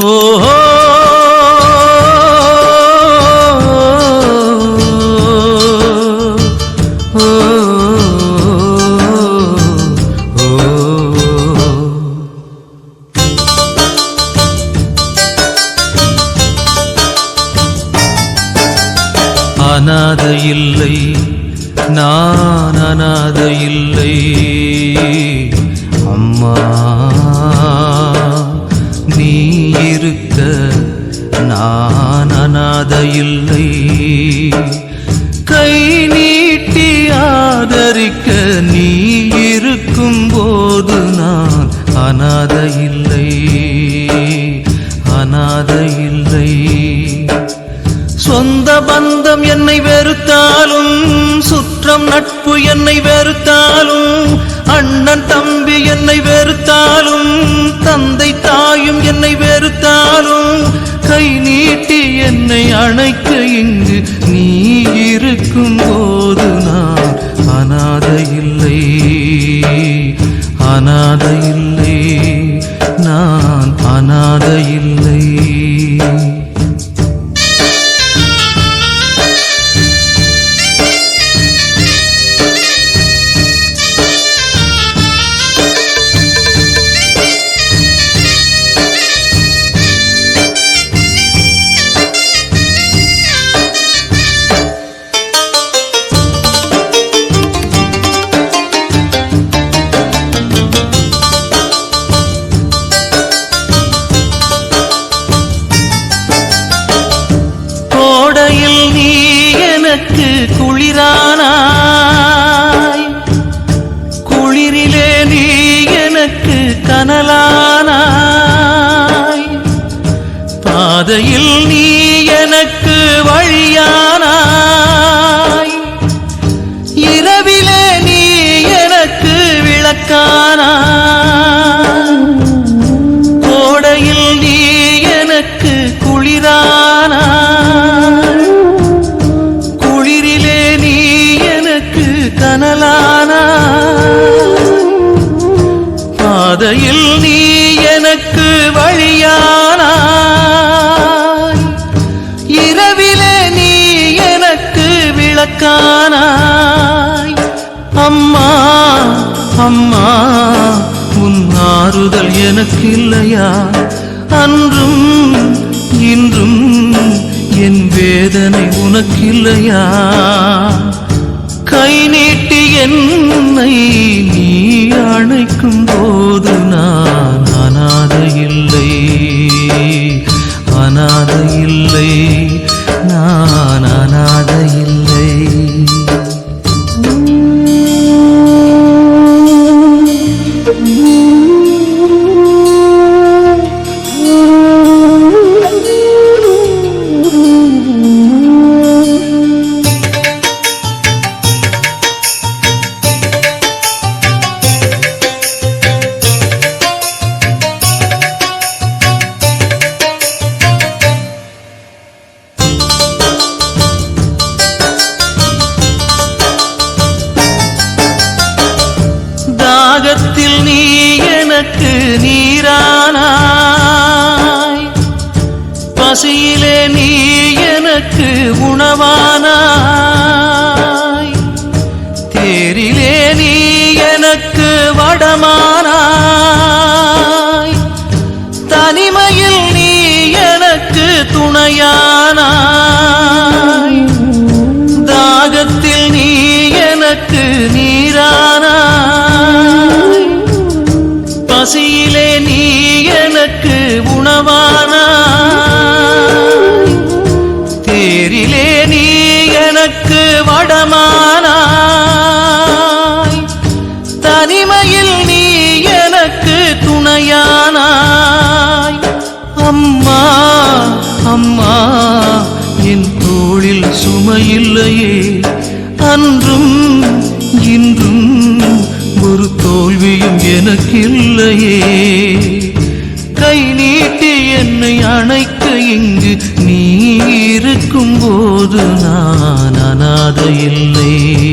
ஓஹோ. அநாத இல்லை நான் அநாத இல்லை. அம்மா. இல்லை கை நீட்டி ஆதரிக்க நீ இருக்கும் போது நான் அநாத இல்லை அநாத இல்லை சொந்த பந்தம் என்னை வெறுத்தாலும் சுற்றம் நட்பு என்னை வெறுத்தாலும் அண்ணன் தம்பி என்னை வெறுத்தாலும் தந்தை தாயும் என்னை வெறுத்தாலும் கை நீட்டி என்னை அணைக்க இங்கு நீ இருக்கும் போது நான் அநாத இல்லை அநாத இல்லை நான் அநாத இல்லை. எனக்கு குளிரானாய். குளிரிலே நீ எனக்கு கனலா விளக்கானாய் அம்மா அம்மா உன் ஆறுதல் எனக்கு இல்லையா அன்றும் இன்றும் என் வேதனை உனக்கில்லையா? கை நீட்டி என்னை நீ அணைக்கும் போது நான் எனக்கு நீரானாய். பசியிலே நீ எனக்கு உணவான இல்லையே. அன்றும் இன்றும் ஒரு தோல்வியும் எனக்கில்லையே. கை நீட்டி என்னை அணைக்க இங்கு நீ இருக்கும் போது நான் அநாத இல்லை